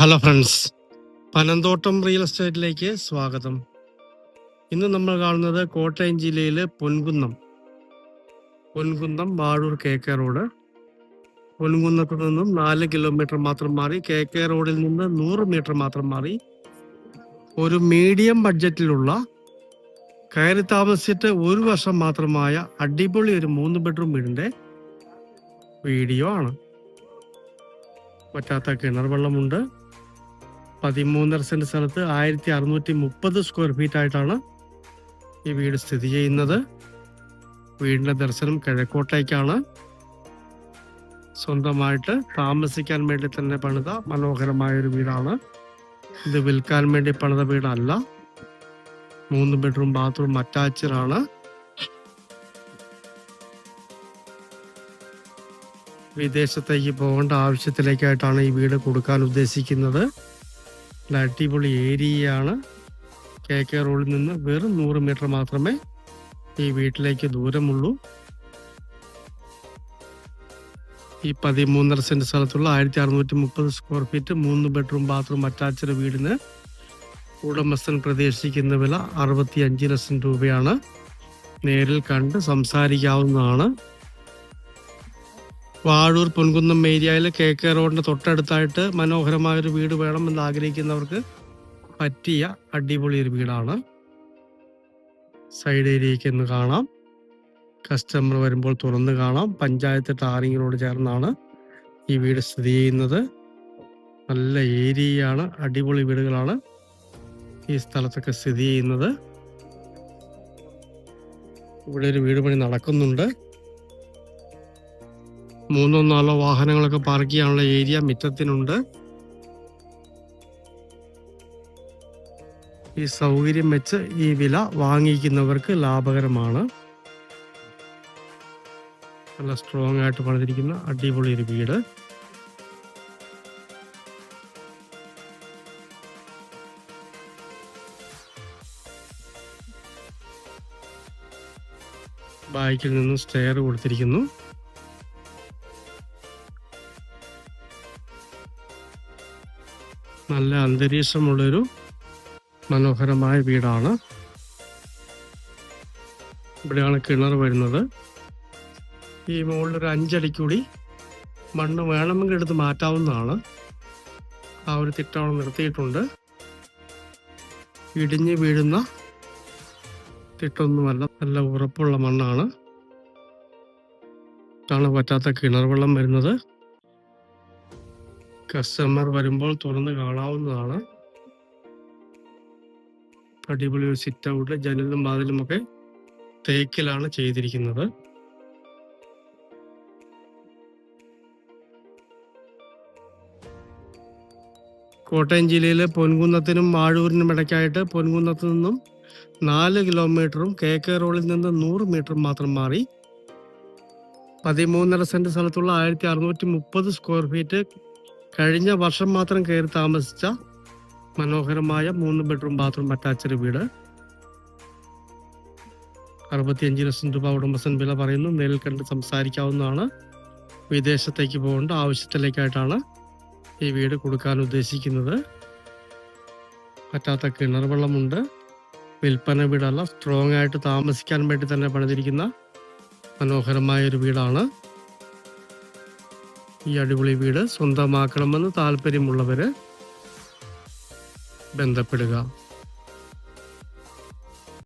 Hello friends Panamthottam real എസ്റ്റേറ്റിലേക്ക് സ്വാഗതം. ഇന്ന് നമ്മൾ കാണുന്നത് കോട്ടയം ജില്ലയിലെ Ponkunnam. Ponkunnam Vazhoor K K road. പൊൻകുന്നത്തു നിന്നും നാല് കിലോമീറ്റർ മാത്രം മാറി കെ കെ റോഡിൽ നിന്ന് നൂറ് മീറ്റർ മാത്രം മാറി. ഒരു മീഡിയം ബഡ്ജറ്റിലുള്ള കയറി താമസിച്ചിട്ട് ഒരു വർഷം മാത്രമായ അടിപൊളി ഒരു മൂന്ന് ബെഡ്റൂം വീടിന്റെ വീഡിയോ ആണ്. പറ്റാത്ത കിണർ വെള്ളമുണ്ട്. പതിമൂന്നര സെന്റ് സ്ഥലത്ത് ആയിരത്തി അറുന്നൂറ്റി മുപ്പത് സ്ക്വയർ ഫീറ്റ് ആയിട്ടാണ് ഈ വീട് സ്ഥിതി ചെയ്യുന്നത്. വീടിന്റെ ദർശനം കിഴക്കോട്ടേക്കാണ്. സ്വന്തമായിട്ട് താമസിക്കാൻ വേണ്ടി തന്നെ പണിത മനോഹരമായ ഒരു വീടാണ്. ഇത് വിൽക്കാൻ വേണ്ടി പണിത വീടല്ല. മൂന്ന് ബെഡ്റൂം ബാത്റൂം അറ്റാച്ചഡാണ്. വിദേശത്തേക്ക് പോകേണ്ട ആവശ്യത്തിലേക്കായിട്ടാണ് ഈ വീട് കൊടുക്കാൻ ഉദ്ദേശിക്കുന്നത്. നല്ല അടിപൊളി ഏരിയയാണ്. കെ കെ റോഡിൽ നിന്ന് വെറും നൂറ് മീറ്റർ മാത്രമേ ഈ വീട്ടിലേക്ക് ദൂരമുള്ളൂ. ഈ പതിമൂന്നര സെന്റ് സ്ഥലത്തുള്ള ആയിരത്തി അറുന്നൂറ്റി മുപ്പത് സ്ക്വയർ ഫീറ്റ് മൂന്ന് ബെഡ്റൂം ബാത്റൂം അറ്റാച്ച്ഡ് വീടിന് ഉടമസ്ഥൻ പ്രതീക്ഷിക്കുന്ന വില അറുപത്തി അഞ്ച് ലക്ഷം രൂപയാണ്. നേരിൽ കണ്ട് സംസാരിക്കാവുന്നതാണ്. വാഴൂർ പൊൻകുന്നം ഏരിയയിൽ കെ കെ റോഡിന്റെ തൊട്ടടുത്തായിട്ട് മനോഹരമായ ഒരു വീട് എന്ന് ആഗ്രഹിക്കുന്നവർക്ക് പറ്റിയ അടിപൊളി ഒരു വീടാണ്. സൈഡ് ഏരിയയ്ക്ക് ഒന്ന് കാണാം. കസ്റ്റമർ വരുമ്പോൾ തുറന്ന് കാണാം. പഞ്ചായത്ത് ടാറിങ്ങിനോട് ചേർന്നാണ് ഈ വീട് സ്ഥിതി ചെയ്യുന്നത്. നല്ല ഏരിയയാണ് അടിപൊളി വീടുകളാണ് ഈ സ്ഥലത്തൊക്കെ സ്ഥിതി ചെയ്യുന്നത്. ഇവിടെ ഒരു വീട് പണി നടക്കുന്നുണ്ട്. മൂന്നോ നാലോ വാഹനങ്ങളൊക്കെ പാർക്ക് ചെയ്യാനുള്ള ഏരിയ മിറ്റത്തിനുണ്ട്. ഈ സൗകര്യം വെച്ച് ഈ വില വാങ്ങിക്കുന്നവർക്ക് ലാഭകരമാണ്. നല്ല സ്ട്രോങ് ആയിട്ട് പണിതിരിക്കുന്ന അടിപൊളി ഒരു വീട്. ബാക്കിൽ നിന്ന് സ്റ്റെയർ കൊടുത്തിരിക്കുന്നു. നല്ല അന്തരീക്ഷമുള്ളൊരു മനോഹരമായ വീടാണ്. ഇവിടെയാണ് കിണർ വരുന്നത്. ഈ മുകളിൽ ഒരു അഞ്ചടി കൂടി മണ്ണ് വേണമെങ്കിൽ എടുത്ത് മാറ്റാവുന്നതാണ്. ആ ഒരു തിട്ടവണ നിർത്തിയിട്ടുണ്ട്. ഇടിഞ്ഞ് വീഴുന്ന തിട്ടൊന്നുമല്ല നല്ല ഉറപ്പുള്ള മണ്ണാണ്. ഇതാണ് പറ്റാത്ത കിണർ വെള്ളം വരുന്നത്. കസ്റ്റമർ വരുമ്പോൾ തുറന്ന് കാണാവുന്നതാണ്. അടിപൊളി ഒരു സിറ്റ് ഔട്ട് ജനലും വാതിലും ഒക്കെ തേക്കിലാണ് ചെയ്തിരിക്കുന്നത്. കോട്ടയം ജില്ലയിലെ പൊൻകുന്നത്തിനും ആഴൂരിനും ഇടയ്ക്കായിട്ട് പൊൻകുന്നത്ത് നിന്നും നാല് കിലോമീറ്ററും കെ കെ റോഡിൽ നിന്ന് നൂറ് മീറ്റർ മാത്രം മാറി. പതിമൂന്നര സെന്റ് സ്ഥലത്തുള്ള ആയിരത്തി അറുന്നൂറ്റി മുപ്പത് സ്ക്വയർ ഫീറ്റ് കഴിഞ്ഞ വർഷം മാത്രം കയറി താമസിച്ച മനോഹരമായ മൂന്ന് ബെഡ്റൂം ബാത്റൂം അറ്റാച്ച്ഡ് വീട്. അറുപത്തിയഞ്ച് ലക്ഷം രൂപ ഉടമസ്ഥൻ വില പറയുന്നു. നേരിൽ കണ്ട് സംസാരിക്കാവുന്നതാണ്. വിദേശത്തേക്ക് പോകേണ്ട ആവശ്യത്തിലേക്കായിട്ടാണ് ഈ വീട് കൊടുക്കാൻ ഉദ്ദേശിക്കുന്നത്. പറ്റാത്ത കിണർ വെള്ളമുണ്ട്. വിൽപ്പന വീടല്ല. സ്ട്രോങ് ആയിട്ട് താമസിക്കാൻ വേണ്ടി തന്നെ പണിതിരിക്കുന്ന മനോഹരമായ ഒരു വീടാണ്. ഈ അടിപൊളി വീട് സ്വന്തമാക്കണമെന്ന് താല്പര്യമുള്ളവര് ബന്ധപ്പെടുക.